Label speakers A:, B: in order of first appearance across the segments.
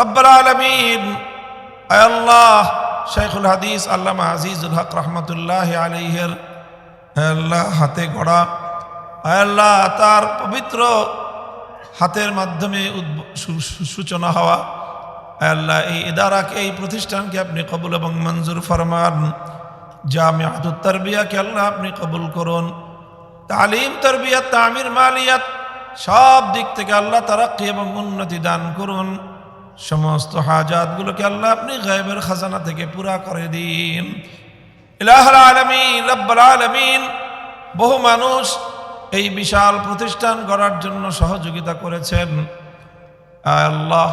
A: রব্বুল আলমিন। আল্লাহ শেখুল হাদিস, আল্লামা আজিজুল হক রহমতুল্লাহ আলহের আল্লাহ, হাতে গড়া। আল্লাহ, তার পবিত্র হাতের মাধ্যমে সূচনা হওয়া। আল্লাহ, এই ইদারাকে, এই প্রতিষ্ঠানকে আপনি কবুল এবং মঞ্জুর ফরমান। জামিয়াতুত তারবিয়াকে আল্লাহ আপনি কবুল করুন। তালিম তরবিয়াত তামির মালিয়াত, সব দিক থেকে আল্লাহ তারাক্কি এবং উন্নতি দান করুন। সমস্ত হাজাতগুলোকে আল্লাহ আপনি গায়েবের খাজানা থেকে পুরা করে দিন। আলমিন বহু মানুষ এই বিশাল প্রতিষ্ঠান গড়ার জন্য সহযোগিতা করেছেন। আল্লাহ,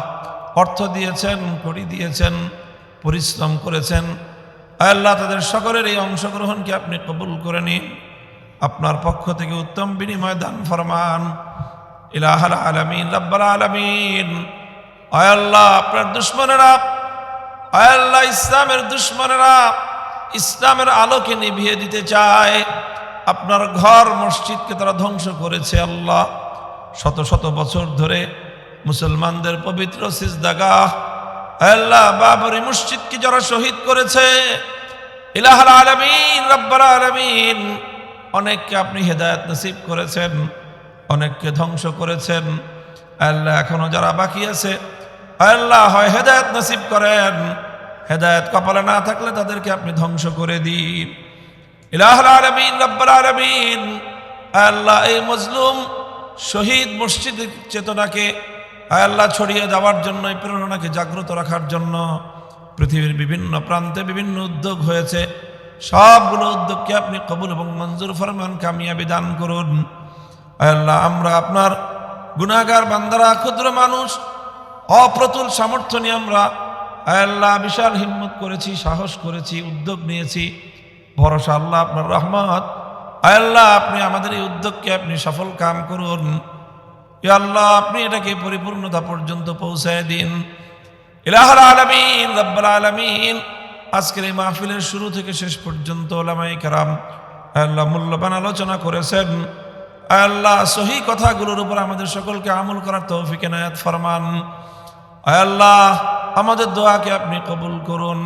A: অর্থ দিয়েছেন, কড়ি দিয়েছেন, পরিশ্রম করেছেন। আল্লাহ, তাদের সকলের এই অংশগ্রহণকে আপনি কবুল করে নিন। আপনার পক্ষ থেকে উত্তম বিনিময় দান ফরমান। ইলাহাল আলমিন, রব্বাল আলমিন আল্লাহ, আপনার দুশ্মনেরা। আল্লাহ, ইসলামের দুশ্মনেরা ইসলামের আলোকে নিভিয়ে দিতে চায়। আপনার ঘর, মসজিদকে তারা ধ্বংস করেছে আল্লাহ। শত শত বছর ধরে মুসলমানদের পবিত্র সিজদাগাহ। আল্লাহ, বাবরি মসজিদকে যারা শহীদ করেছে, ইলাহাল আলমিন রব্বার আলমিন, অনেককে আপনি হেদায়ত নসিব করেছেন, অনেককে ধ্বংস করেছেন। আল্লাহ, এখনও যারা বাকি আছে আল্লাহ, হয় হেদায়ত নসিব করেন। হেদায়ত কপালে না থাকলে তাদেরকে আপনি ধ্বংস করে দিন। আল্লাহ, এই মজলুম শহীদ মসজিদ চেতনাকে আল্লাহ ছড়িয়ে দেওয়ার জন্য, এই প্রেরণাকে জাগ্রত রাখার জন্য পৃথিবীর বিভিন্ন প্রান্তে বিভিন্ন উদ্যোগ হয়েছে। সবগুলো উদ্যোগকে আপনি কবুল এবং মঞ্জুর ফরমান কামিয়াবি দান করুন। আল্লাহ, আমরা আপনার গুনাগার বান্দারা, ক্ষুদ্র মানুষ অপ্রতুল সামর্থ্য নিয়ে আমরা, আল্লাহ বিশাল হিম্মত করেছি, সাহস করেছি, উদ্যোগ নিয়েছি। ভরসা, আল্লাহ আপনার রহমত। আল্লাহ আপনি আমাদের এই উদ্যোগকে আপনি সফল কাম করুন। আল্লাহ, আপনি এটাকে পরিপূর্ণতা পর্যন্ত পৌঁছায় দিন। আলমিন আজকের এই মাহফিলের শুরু থেকে শেষ পর্যন্ত ওলামাই কারাম, আল্লাহ মূল্যবান আলোচনা করেছেন। আল্লাহ সহি কথাগুলোর উপর আমাদের সকলকে আমল করার তৌফিক এনায়াত ফরমান। আল্লাহ, আমাদের দোয়াকে আপনি কবুল করুন।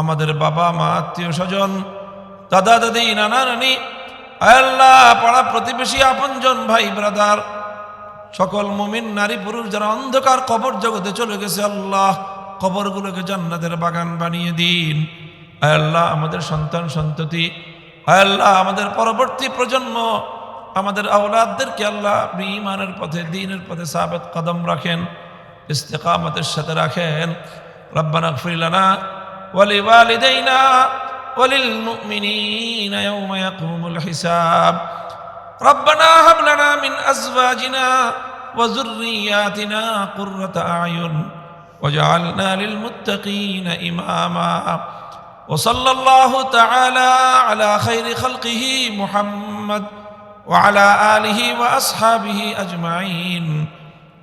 A: আমাদের বাবা, মা, আত্মীয় স্বজন, দাদা, দাদি, নানা, নানি আল্লাহ, পাড়া প্রতিবেশী, আপনজন, ভাই, ব্রাদার, সকল মুমিন, নারী, পুরুষ যারা অন্ধকার কবর জগতে চলে গেছে, আল্লাহ, কবরগুলোকে জান্নাতের বাগান বানিয়ে দিন। আল্লাহ, আমাদের সন্তান, সন্ততি আল্লাহ, আমাদের পরবর্তী প্রজন্ম, আমাদের আওলাদদেরকে আল্লাহ আপনি ইমানের পথে, দিনের পথে সাবেত কদম রাখেন। ইস্তেকামতের সাথে রাখেন রব্বানা اغفر لنا ولوالدينا وللمؤمنين يوم يقوم الحساب ربنا هب لنا من أزواجنا وذرياتنا قرة أعين وجعلنا للمتقين إماما وصلى الله تعالى على خير خلقه محمد وعلى آله وأصحابه أجمعين